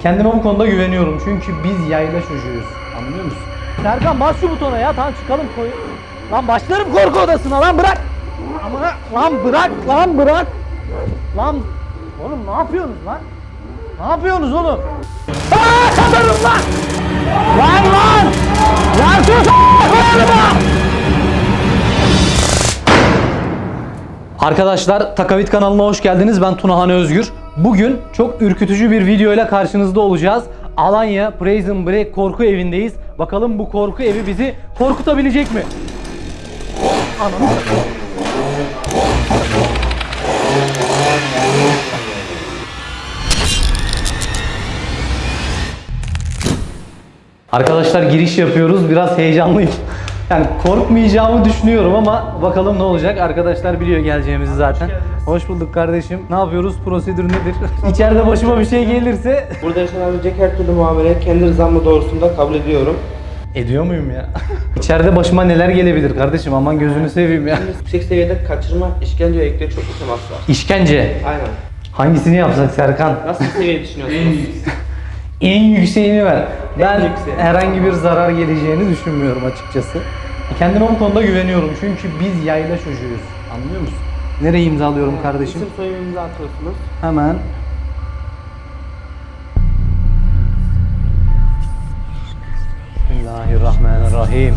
Kendime bu konuda güveniyorum çünkü biz yayla çocuğuyuz. Anlıyor musun? Serkan bas şu butona ya tamam çıkalım koy. Lan başlarım korku odasına lan bırak. Amına lan bırak lan bırak. Lan oğlum ne yapıyorsunuz lan? Ne yapıyorsunuz oğlum? Aaa satarım lan! Lan lan! Lan sus! Arkadaşlar Takavit kanalına hoş geldiniz. Ben Tunahan Özgür. Bugün çok ürkütücü bir video ile karşınızda olacağız. Alanya Prison Break korku evindeyiz. Bakalım bu korku evi bizi korkutabilecek mi? Ananı. Arkadaşlar giriş yapıyoruz. Biraz heyecanlıyım. Yani korkmayacağımı düşünüyorum ama bakalım ne olacak. Arkadaşlar biliyor geleceğimizi zaten. Hoş, bulduk kardeşim. Ne yapıyoruz? Prosedür nedir? İçeride başıma bir şey gelirse Burada yaşanabilecek her türlü muameleyi kendi rızamla doğrusunda kabul ediyorum. ediyor muyum ya? İçeride başıma neler gelebilir kardeşim? Aman gözünü seveyim ya. Yüksek seviyede kaçırma, işkence ve ekle çok temas var. İşkence. Aynen. Hangisini yapsak Serkan? Nasıl bir seviye düşünüyorsunuz? En yükseğini ver. Ben yükseği. herhangi bir zarar geleceğini düşünmüyorum açıkçası. Kendime bu konuda güveniyorum çünkü biz yayla çocuğuyuz. Anlıyor musun? Nereye imzalıyorum kardeşim? İsim soyumunuzu atıyorsunuz. Hemen. Bismillahirrahmanirrahim.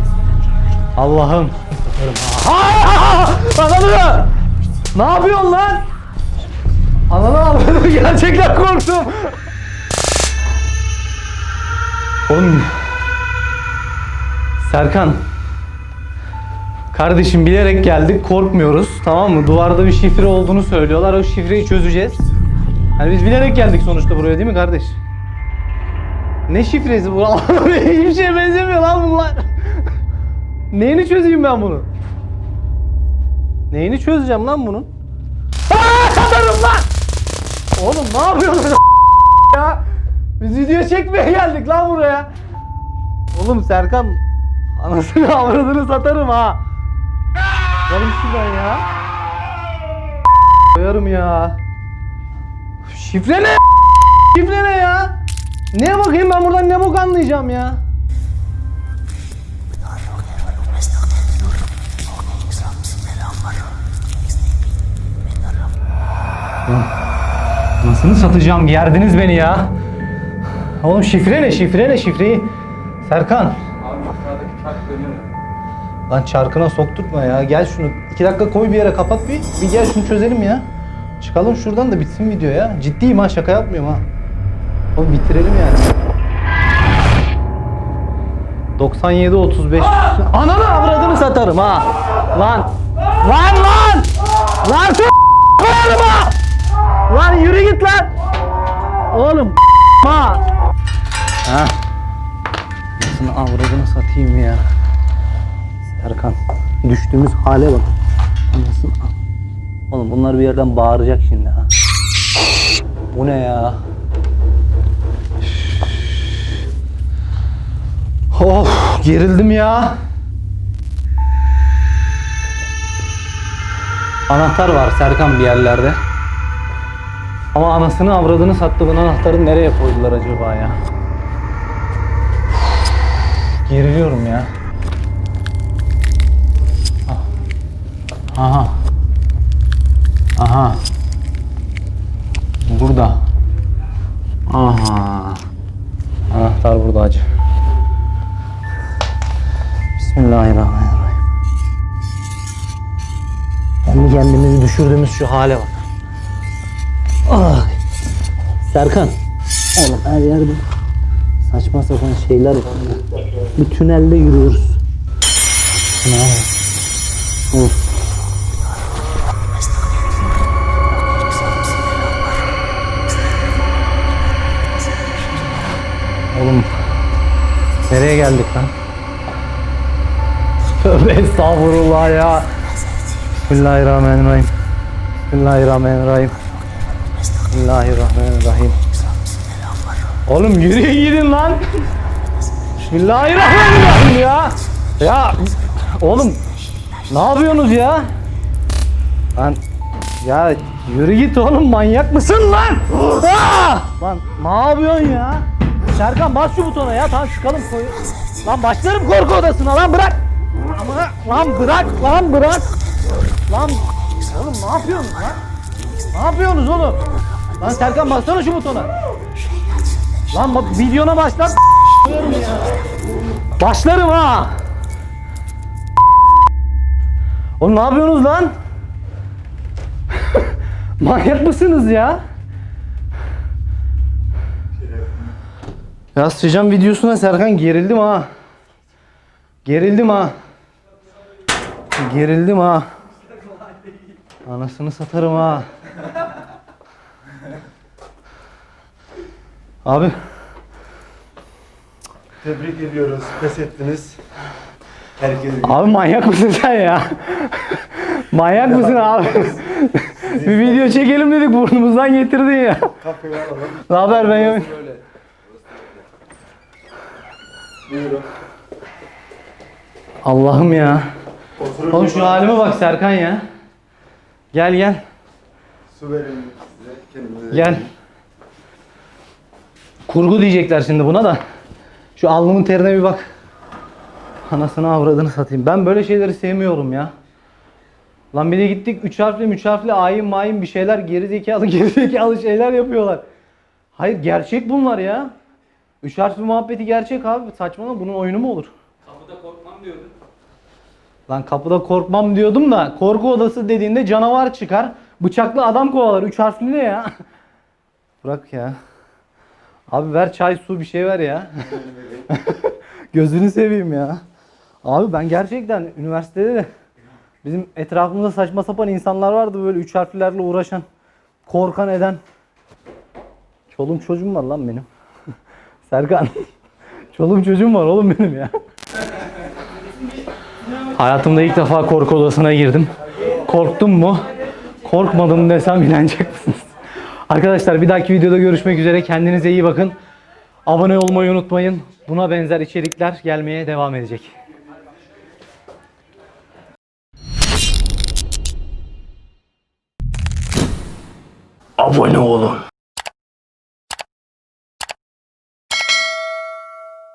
Allah'ım. Ananı! Ne yapıyorsun lan? Ananı avradım gerçekten korktum. Oğlum. Serkan. Kardeşim bilerek geldik korkmuyoruz tamam mı? Duvarda bir şifre olduğunu söylüyorlar o şifreyi çözeceğiz. Yani biz bilerek geldik sonuçta buraya değil mi kardeş? Ne şifresi bu? Hiçbir şeye benzemiyor lan bunlar. Neyini çözeyim ben bunu? Neyini çözeceğim lan bunun? Aa, satarım lan! Oğlum ne yapıyorsun ya? Biz video çekmeye geldik lan buraya. Oğlum Serkan anasını avradını satarım ha. Gelin şuradan ya. Koyarım ya. Şifre ne? Şifre ne ya? Ne bakayım ben buradan ne bok anlayacağım ya? Nasıl satacağım? Gerdiniz beni ya. Oğlum şifre ne? Şifre ne? Şifreyi. Serkan. Abi yukarıdaki çark dönüyor. Lan çarkına sokturtma ya. Gel şunu. iki dakika koy bir yere kapat bir. Bir gel şunu çözelim ya. Çıkalım şuradan da bitsin video ya. Ciddiyim ha şaka yapmıyorum ha. Oğlum bitirelim yani. 97 35. Ananı avradını satarım ha. Lan. Lan lan. Lan s- koyarım ha. Lan yürü git lan. Oğlum ha. Ha. Nasıl avradını satayım ya. Erkan düştüğümüz hale bak. Anasını. Oğlum bunlar bir yerden bağıracak şimdi ha. Bu ne ya? Of gerildim ya. Anahtar var Serkan bir yerlerde. Ama anasını avradını sattı. Bunun anahtarı nereye koydular acaba ya? Geriliyorum ya. Aha. Aha. Burada. Aha. Anahtar burada acı. Bismillahirrahmanirrahim. Kendi kendimizi düşürdüğümüz şu hale bak. Ay. Serkan. Oğlum her yerde saçma sapan şeyler var. Bir tünelde yürüyoruz. Ne? Of. Oğlum nereye geldik lan? Tövbe estağfurullah ya. Bismillahirrahmanirrahim. Bismillahirrahmanirrahim. Bismillahirrahmanirrahim. Oğlum yürüyün gidin lan. Bismillahirrahmanirrahim ya. Ya oğlum ne yapıyorsunuz ya? Ben ya Yürü git oğlum manyak mısın lan? Aa! Lan ne yapıyorsun ya? Serkan bas şu butona ya tamam çıkalım koy. Lan başlarım korku odasına lan bırak. Ama lan bırak lan bırak. Lan oğlum ne yapıyorsunuz lan? Ne yapıyorsunuz oğlum? Lan Serkan bassana şu butona. Lan bak videona başlat. Başlarım ha. Oğlum ne yapıyorsunuz lan? Manyak mısınız ya? Ya sıcam videosuna Serkan gerildim ha. Gerildim ha. Gerildim ha. Anasını satarım ha. Abi Tebrik ediyoruz. Pes ettiniz. Herkese Abi manyak mısın sen ya? manyak mısın abi? bir video çekelim dedik burnumuzdan getirdin ya. kafayı alalım. Ne haber ben? Buyurun. Allah'ım ya. Oğlum şu halime bak Serkan ya. Gel gel Su verin size. Kendinize. gel. Kurgu diyecekler şimdi buna da. Şu alnımın terine bir bak. Anasını avradını satayım. Ben böyle şeyleri sevmiyorum ya. Lan bir de gittik 3 harfli 3 harfli ayin mayin bir şeyler geri zekalı geri zekalı şeyler yapıyorlar. Hayır gerçek bunlar ya. 3 harfli muhabbeti gerçek abi. Saçmalama bunun oyunu mu olur? Kapıda korkmam diyordun. Lan kapıda korkmam diyordum da korku odası dediğinde canavar çıkar. Bıçaklı adam kovalar. Üç harfli ne ya? Bırak ya. Abi ver çay su bir şey ver ya. Gözünü seveyim ya. Abi ben gerçekten üniversitede de bizim etrafımızda saçma sapan insanlar vardı böyle üç harflerle uğraşan, korkan eden. Çoluğum çocuğum var lan benim. Serkan. Çoluğum çocuğum var oğlum benim ya. Hayatımda ilk defa korku odasına girdim. Korktum mu? Korkmadım desem inanacak mısınız? Arkadaşlar bir dahaki videoda görüşmek üzere. Kendinize iyi bakın. Abone olmayı unutmayın. Buna benzer içerikler gelmeye devam edecek. Abone olun.